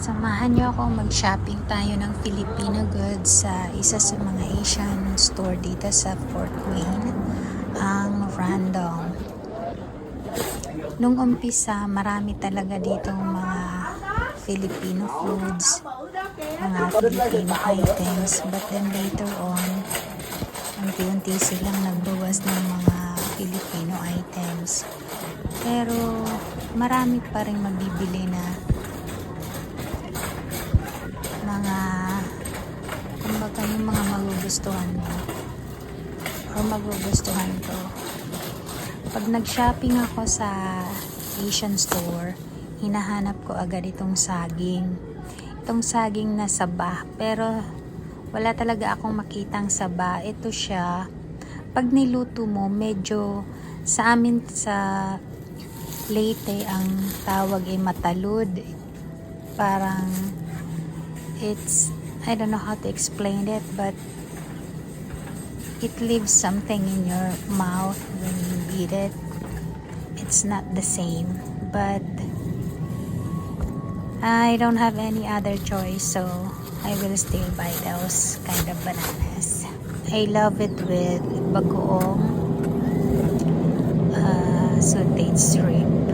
Samahan niyo ako mag-shopping tayo ng Filipino goods sa isa sa mga Asian store dito sa Fort Wayne, ang Random. Nung umpisa, marami talaga ditong mga Filipino foods, mga Filipino items. But then later on, unti-unti silang nagbawas ng mga Filipino items. Pero marami pa rin mabibili na mga kumbaga yung mga magugustuhan mo. Or magugustuhan ko. Pag nag-shopping ako sa Asian store hinahanap ko agad itong saging. Itong saging na saba. Pero wala talaga akong makitang saba. Ito siya pag niluto mo medyo sa amin sa Leyte ang tawag ay matalud. Parang it's I don't know how to explain it but it leaves something in your mouth when you eat it. It's not the same but I don't have any other choice so I will still buy those kind of bananas. I love it with bagoong uh, sauteed shrimp.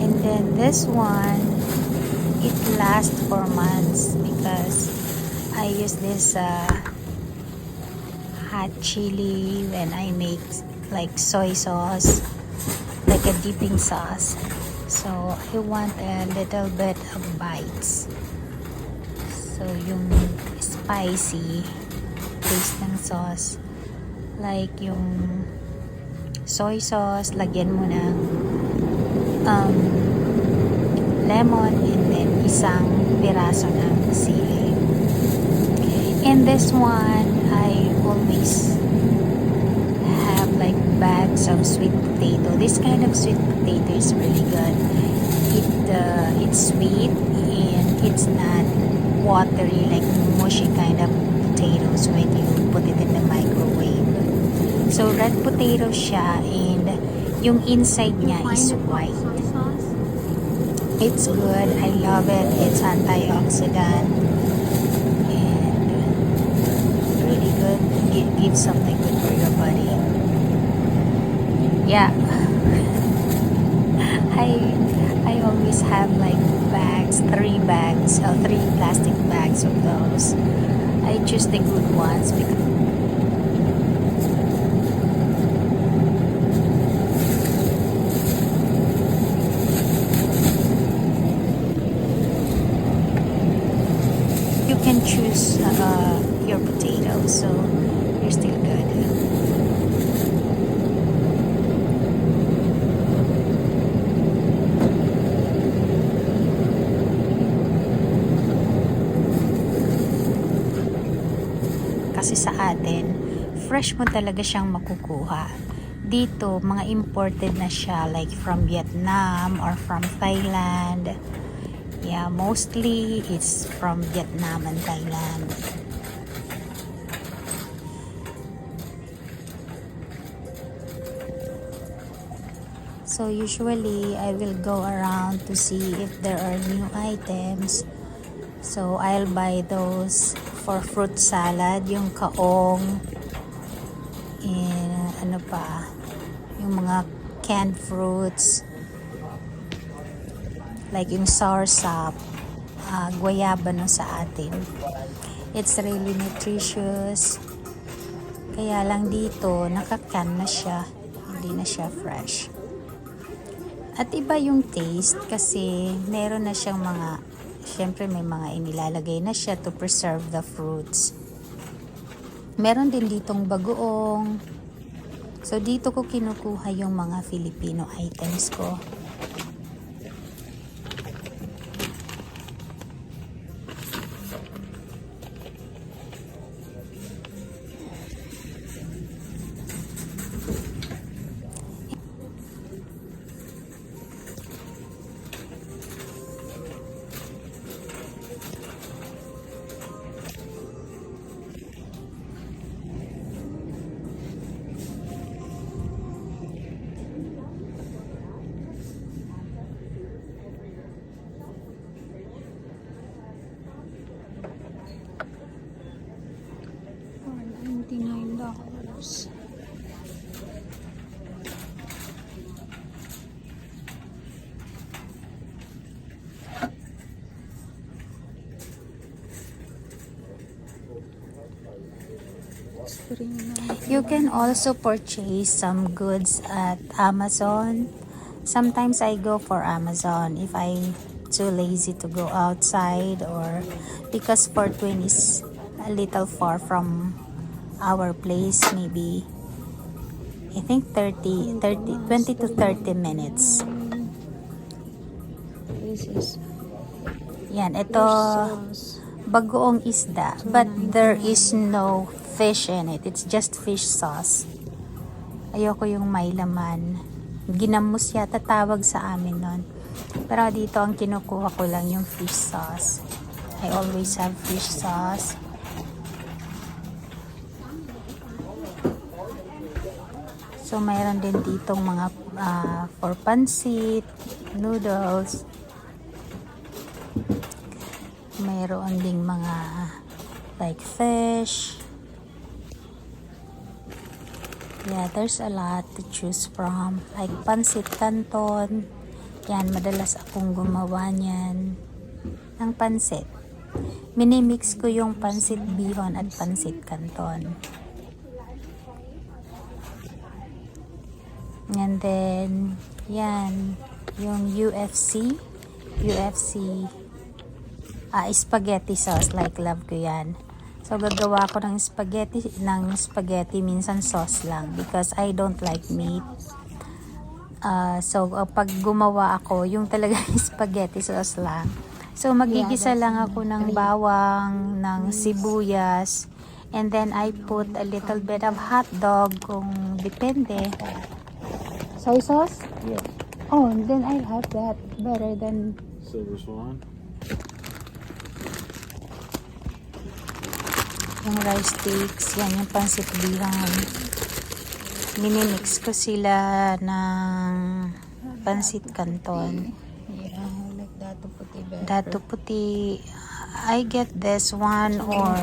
And then this one it lasts for months because I use this uh, hot chili when I make like soy sauce like a dipping sauce. So I want a little bit of bites. So yung spicy taste ng sauce like yung soy sauce lagyan mo ng um, lemon and isang piraso ng sili. In this one, I always have like bags of sweet potato. This kind of sweet potato is really good. It uh, it's sweet and it's not watery like mushy kind of potatoes when you put it in the microwave. So red potato siya and yung inside niya is white. It's good. I love it. It's antioxidant and really good. It gives something good for your body. Yeah. I I always have like bags, three bags, or three plastic bags of those. I choose the good ones because fresh mo talaga siyang makukuha. Dito, mga imported na siya like from Vietnam or from Thailand. Yeah, mostly it's from Vietnam and Thailand. So usually I will go around to see if there are new items. So I'll buy those for fruit salad, yung kaong and ano pa, yung mga canned fruits like yung soursop, uh, guayaba no sa atin. It's really nutritious. Kaya lang dito, nakakan na siya. Hindi na siya fresh. At iba yung taste kasi meron na siyang mga, syempre may mga inilalagay na siya to preserve the fruits. Meron din ditong bagoong. So dito ko kinukuha yung mga Filipino items ko. You can also purchase some goods at Amazon. Sometimes I go for Amazon if I'm too lazy to go outside or because Fort Wayne is a little far from our place maybe I think 30, 30 20 to 30 minutes. Yan, ito bagoong isda but there is no fish in it. It's just fish sauce. Ayoko yung may laman. Ginamos yata tawag sa amin nun. Pero dito ang kinukuha ko lang yung fish sauce. I always have fish sauce. So mayroon din ditong mga ah, for pansit, noodles. Mayroon ding mga like fish. Yeah, there's a lot to choose from. Like pansit canton. Yan, madalas akong gumawa niyan. Ng pansit. Minimix ko yung pansit bihon at pansit canton. And then, yan, yung UFC. UFC ah, spaghetti sauce. Like, love ko yan. So, gagawa ko ng spaghetti, ng spaghetti, minsan sauce lang. Because I don't like meat. Ah, so, uh, pag gumawa ako, yung talaga spaghetti sauce lang. So, magigisa lang ako ng bawang, ng sibuyas, and then I put a little bit of hot dog kung depende. Soy sauce? Yes. Oh, then I have that better than Silver Swan. Yung rice sticks. Yan, yung pansit bihon. Minimix ko sila ng pansit canton. Yeah, like dato puti better. Dato puti. I get this one or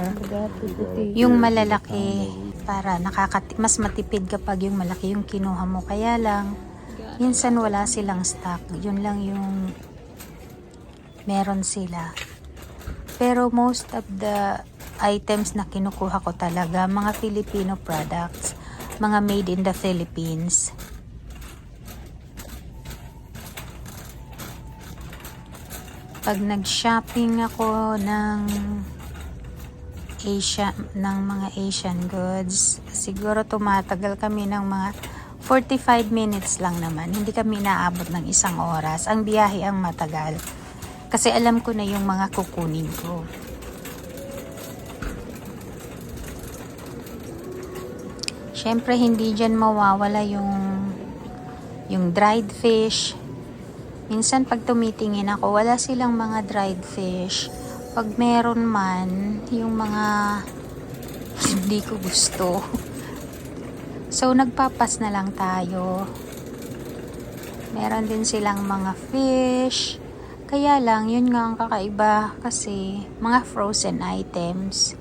yung malalaki para nakakati mas matipid kapag yung malaki yung kinuha mo. Kaya lang, minsan wala silang stock. Yun lang yung meron sila. Pero most of the items na kinukuha ko talaga, mga Filipino products, mga made in the Philippines. Pag nag-shopping ako ng Asia, ng mga Asian goods, siguro tumatagal kami ng mga 45 minutes lang naman. Hindi kami naabot ng isang oras. Ang biyahe ang matagal. Kasi alam ko na yung mga kukunin ko. Siyempre, hindi dyan mawawala yung yung dried fish. Minsan, pag tumitingin ako, wala silang mga dried fish. Pag meron man, yung mga hindi ko gusto. So, nagpapas na lang tayo. Meron din silang mga fish. Kaya lang, yun nga ang kakaiba kasi mga frozen items.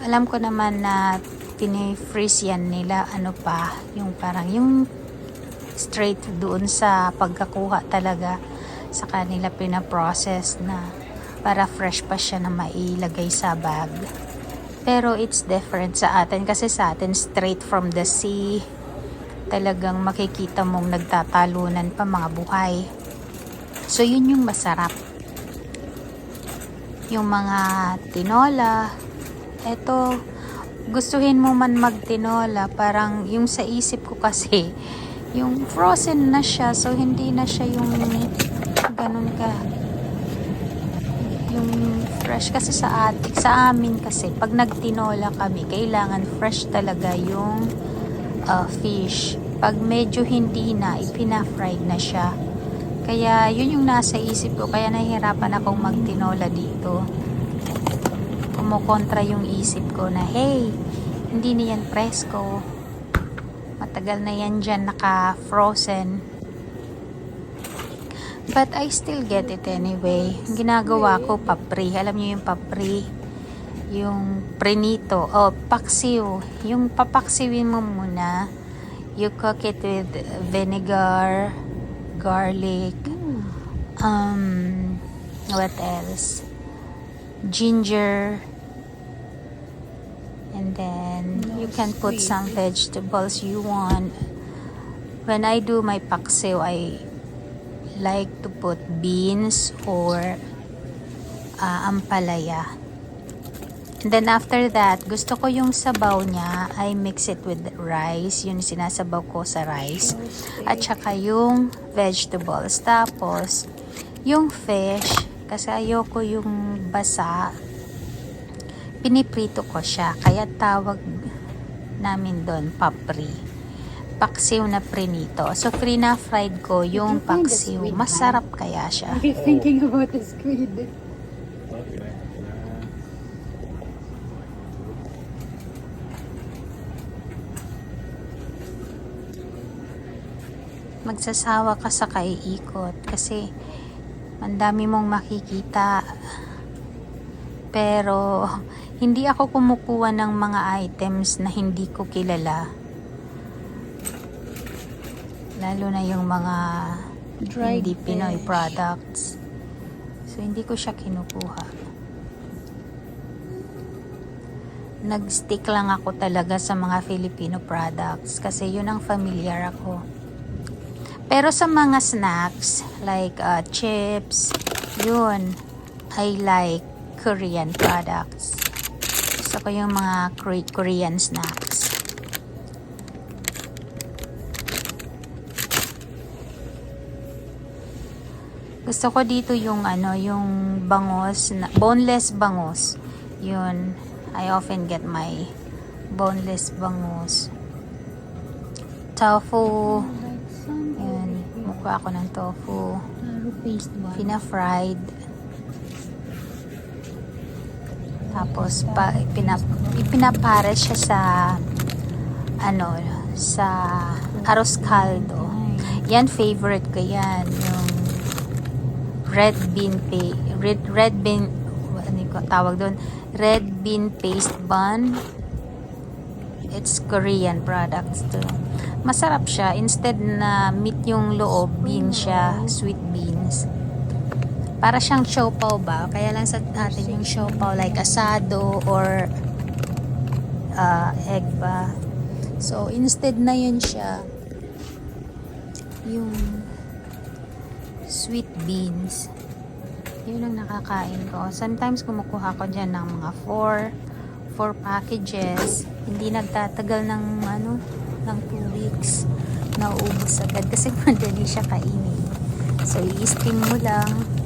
Alam ko naman na pinifreeze yan nila ano pa, yung parang yung straight doon sa pagkakuha talaga sa kanila pinaprocess na para fresh pa siya na mailagay sa bag. Pero it's different sa atin kasi sa atin straight from the sea talagang makikita mong nagtatalunan pa mga buhay. So yun yung masarap. Yung mga tinola, eto, gustuhin mo man magtinola, parang yung sa isip ko kasi, yung frozen na siya, so hindi na siya yung ganun ka yung fresh kasi sa atin, sa amin kasi pag nagtinola kami, kailangan fresh talaga yung uh, fish. Pag medyo hindi na, ipina-fried na siya. Kaya yun yung nasa isip ko, kaya nahihirapan akong magtinola dito. Kumukontra yung isip ko na, hey, hindi na yan presko. Matagal na yan dyan naka-frozen. But I still get it anyway. Ginagawa ko, papri. Alam niyo yung papri? Yung prenito. Oh, paksiw. Yung papaksiwin mo muna. You cook it with vinegar, garlic, um, what else? Ginger. And then you can put some vegetables you want. When I do my paksiw, I like to put beans or uh, ampalaya. And then after that, gusto ko yung sabaw niya, I mix it with rice. Yun sinasabaw ko sa rice. At saka yung vegetables. Tapos, yung fish, kasi ayoko yung basa, piniprito ko siya. Kaya tawag namin doon, papri. Paksiw na prinito. So, frina-fried ko yung paksiw. Masarap kaya siya. Are you thinking about the squid? magsasawa ka sa kaiikot kasi ang dami mong makikita pero hindi ako kumukuha ng mga items na hindi ko kilala lalo na yung mga Dried hindi Pinoy fish. products so hindi ko siya kinukuha nagstick lang ako talaga sa mga Filipino products kasi yun ang familiar ako pero sa mga snacks, like uh, chips, yun, I like Korean products. Gusto ko yung mga Kore- Korean snacks. Gusto ko dito yung ano, yung bangos, na, boneless bangos. Yun, I often get my boneless bangos. Tofu, Ayan, mukha ako ng tofu. ba? Pina-fried. Tapos, pa, ipinap, ipinapare siya sa, ano, sa arroz caldo. Yan, favorite ko yan. Yung red bean paste, red, red bean, ano ko tawag doon? Red bean paste bun. It's Korean products too. Masarap siya. Instead na meat yung loob, bean siya, sweet beans. Para siyang siopaw ba? Kaya lang sa atin yung siopaw like asado or uh, egg ba. So, instead na yun siya yung sweet beans. Yun ang nakakain ko. Sometimes kumukuha ko dyan ng mga 4 4 packages. Hindi nagtatagal ng ano, ng 2 weeks. Nauubos agad kasi madali siya kainin. So, i-steam mo lang.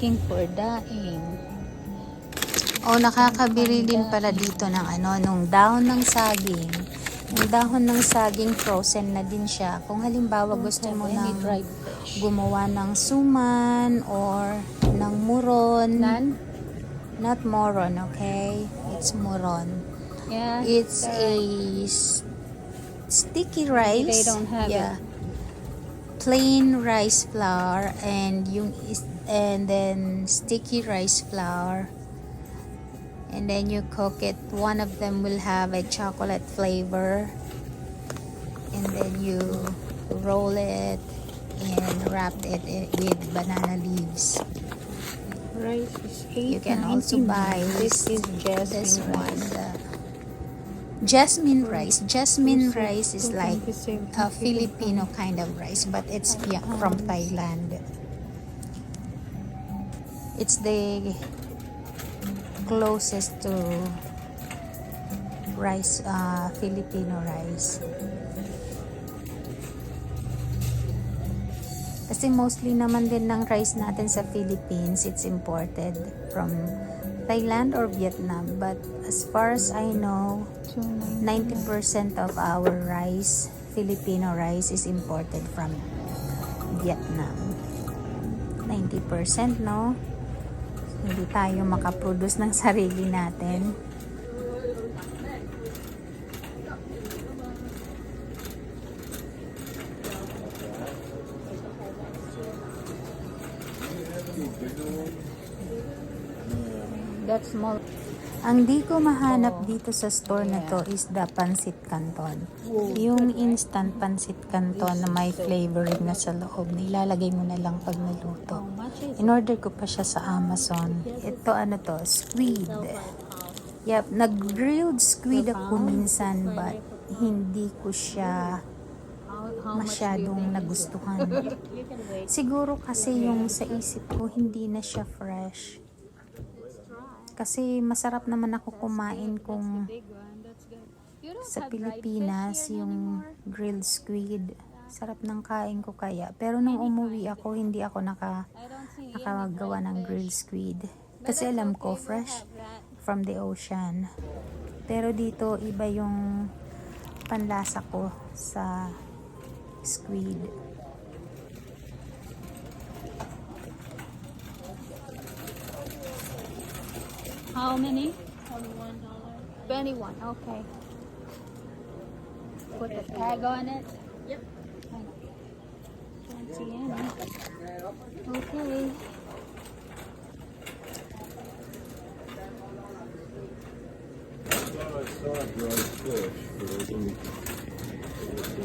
Looking for daing. Oh, nakakabili din pala dito ng ano, nung dahon ng saging. Yung dahon ng saging frozen na din siya. Kung halimbawa gusto mo ng gumawa ng suman or ng muron. Nan? Not moron, okay? It's muron. Yeah. It's a sticky rice. They don't have yeah. it. Plain rice flour and yung is and then sticky rice flour. And then you cook it. One of them will have a chocolate flavor. And then you roll it and wrap it with banana leaves. rice is You can also buy this is just this one. the jasmine rice. Jasmine rice is like a Filipino kind of rice, but it's from Thailand. It's the closest to rice, uh, Filipino rice. Kasi mostly naman din ng rice natin sa Philippines, it's imported from Thailand or Vietnam. But as far as I know, 90% of our rice, Filipino rice, is imported from Vietnam. 90%, no? Hindi tayo makaproduce ng sarili natin. That small. Ang di ko mahanap dito sa store na to is the pancit canton. Yung instant pancit canton na may flavoring na sa loob. Nilalagay mo na lang pag naluto. In-order ko pa siya sa Amazon. Ito ano to, squid. Yep, nag-grilled squid ako minsan but hindi ko siya masyadong nagustuhan. Siguro kasi yung sa isip ko hindi na siya fresh. Kasi masarap naman ako kumain kung sa Pilipinas yung grilled squid. Sarap ng kain ko kaya. Pero nung umuwi ako, hindi ako naka, nakagawa ng grilled squid. Kasi alam ko, fresh from the ocean. Pero dito, iba yung panlasa ko sa squid. How many? Twenty-one dollars. Twenty-one. Okay. Put the tag on it. Yep. Can't. Okay.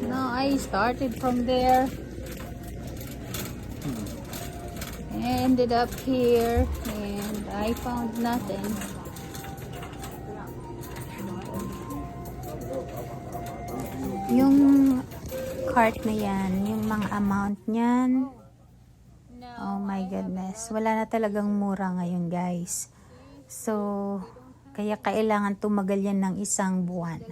No, I started from there. Ended up here I found nothing. Yung cart na yan, yung mga amount niyan, oh my goodness, wala na talagang mura ngayon guys. So, kaya kailangan tumagal yan ng isang buwan.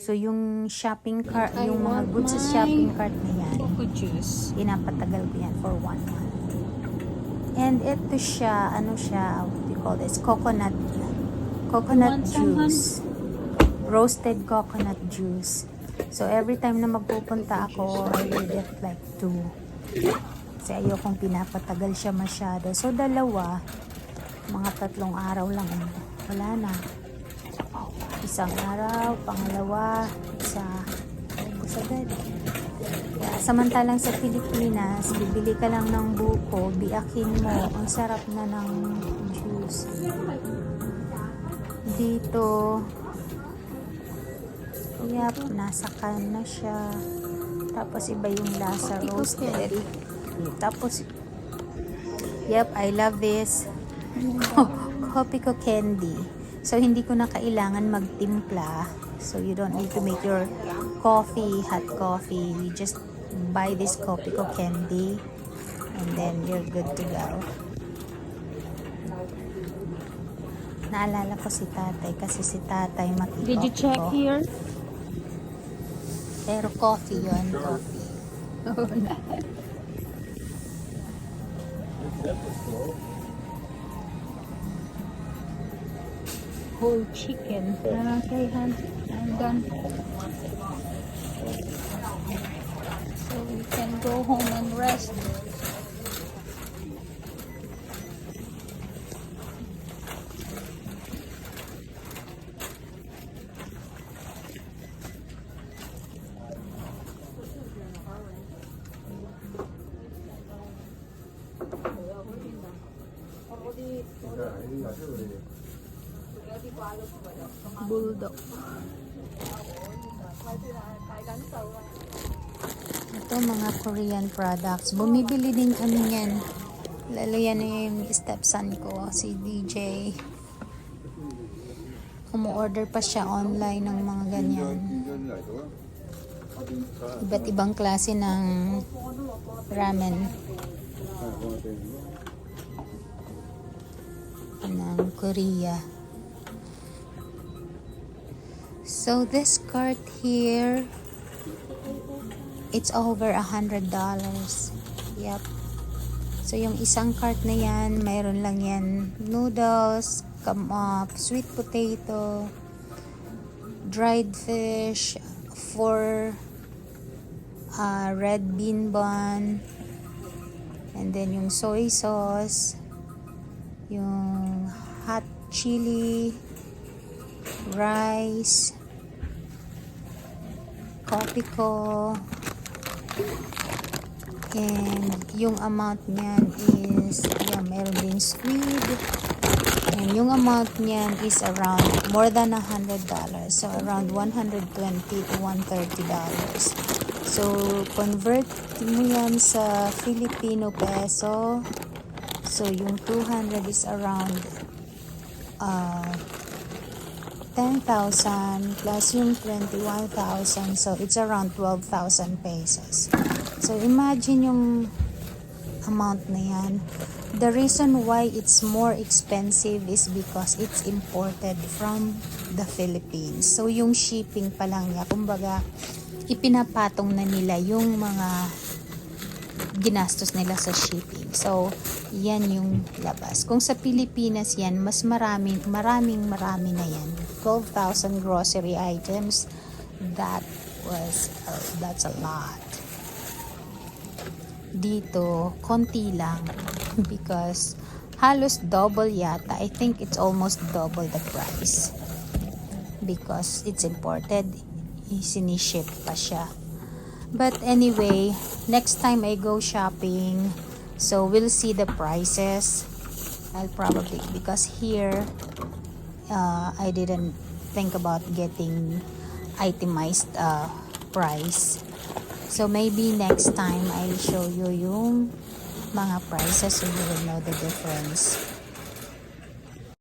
So, yung shopping cart, yung mga goods sa shopping cart na yan, pinapatagal ko yan for one month. And ito siya, ano siya, call this? Coconut, coconut juice. Roasted coconut juice. So every time na magpupunta ako, I will get like two. Kasi ayokong pinapatagal siya masyado. So dalawa, mga tatlong araw lang. Wala na. Isang araw, pangalawa, isa. Ubus agad. Yeah, samantalang sa Pilipinas, bibili ka lang ng buko, biakin mo, ang sarap na ng juice. Dito, yep, nasa can na siya. Tapos iba yung lasa, roasted. Tapos, yep, I love this. Coffee ko candy. So, hindi ko na kailangan magtimpla. So, you don't need to make your coffee, hot coffee. You just buy this coffee ko candy. And then, you're good to go. Naalala ko si tatay kasi si tatay makikoffee Did you check ko. here? Pero coffee yun, coffee. Whole chicken. Okay. I'm done. So we can go home and rest. Bulldog. Ito mga Korean products. Bumibili din kami yan. Lalo yan yung stepson ko, si DJ. Umu-order pa siya online ng mga ganyan. Iba't ibang klase ng ramen. ng Korea. So this cart here it's over a hundred dollars. Yep. So yung isang cart na yan, mayroon lang yan noodles, come up, sweet potato, dried fish, for uh, red bean bun, and then yung soy sauce, yung hot chili, rice, coffee ko, and yung amount niyan is, yeah, meron din squid, and yung amount niyan is around more than a hundred dollars, so around 120 to 130 dollars. So, convert mo yan sa Filipino peso. So, yung 200 is around uh, 10,000 plus yung 21,000. So, it's around 12,000 pesos. So, imagine yung amount na yan. The reason why it's more expensive is because it's imported from the Philippines. So, yung shipping pa lang niya, kumbaga, ipinapatong na nila yung mga ginastos nila sa shipping. So, yan yung labas. Kung sa Pilipinas yan, mas maraming, maraming, marami na yan. 12,000 grocery items. That was, uh, that's a lot. Dito, konti lang. Because, halos double yata. I think it's almost double the price. Because it's imported. Siniship pa siya. But anyway, next time I go shopping, so we'll see the prices. I'll probably, because here, uh, I didn't think about getting itemized uh, price. So maybe next time I'll show you yung mga prices so you will know the difference.